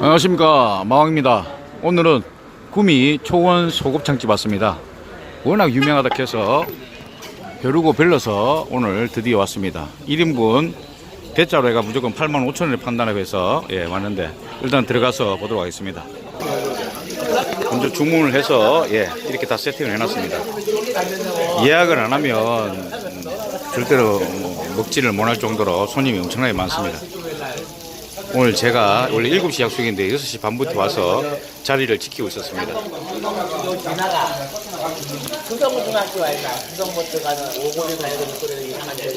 안녕하십니까. 마왕입니다. 오늘은 구미 초원 소곱창집 왔습니다. 워낙 유명하다 해서 벼르고 별러서 오늘 드디어 왔습니다. 1인분 대짜로 해가 무조건 8만 5천 원에 판다고 해서 예 왔는데 일단 들어가서 보도록 하겠습니다. 먼저 주문을 해서 예 이렇게 다 세팅을 해놨습니다. 예약을 안 하면 음, 절대로 뭐 먹지를 못할 정도로 손님이 엄청나게 많습니다 오늘 제가 원래 7시 약속인데 6시 반부터 와서 자리를 지키고 있었습니다.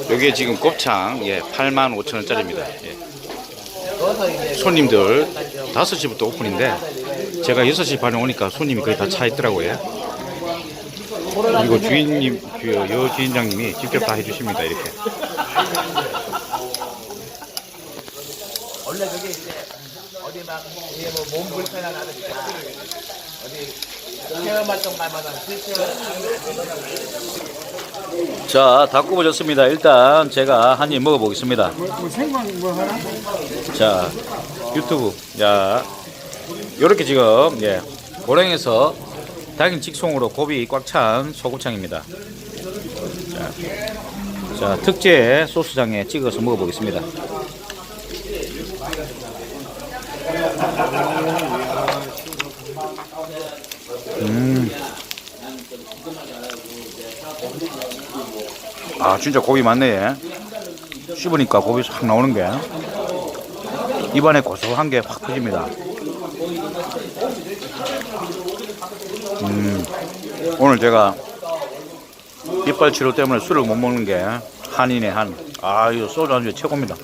여기에 지금 곱창 예, 8만 5천 원짜리입니다. 예. 손님들 5시부터 오픈인데 제가 6시 반에 오니까 손님이 거의 다 차 있더라고요. 그리고 주인님, 그여 주인장님이 직접 다 해주십니다. 이렇게. 원래 그게 이제 어디 막 이게 뭐몸 불편하다니까 어디 체험 활동 갈 만한 실체를 자, 다 굽어졌습니다. 일단 제가 한 입 먹어보겠습니다. 자, 유튜브. 자, 요렇게 지금, 예, 고랭에서 닭인 직송으로 고비 꽉 찬 소곱창입니다. 자, 자, 특제 소스장에 찍어서 먹어보겠습니다. 음. 아 진짜 고기 많네 얘. 씹으니까 고기 싹 나오는 게 입안에 고소한 게확 퍼집니다 음, 오늘 제가 이빨 치료 때문에 술을 못 먹는 게 한이네 한아 이거 소주 안주 최고입니다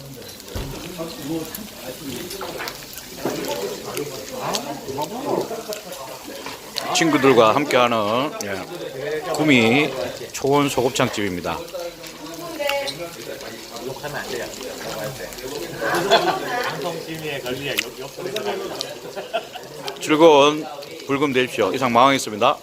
친구들과 함께하는 예, 구미 초원 소곱창집입니다. 즐거운 불금 되십시오. 이상 마왕이었습니다.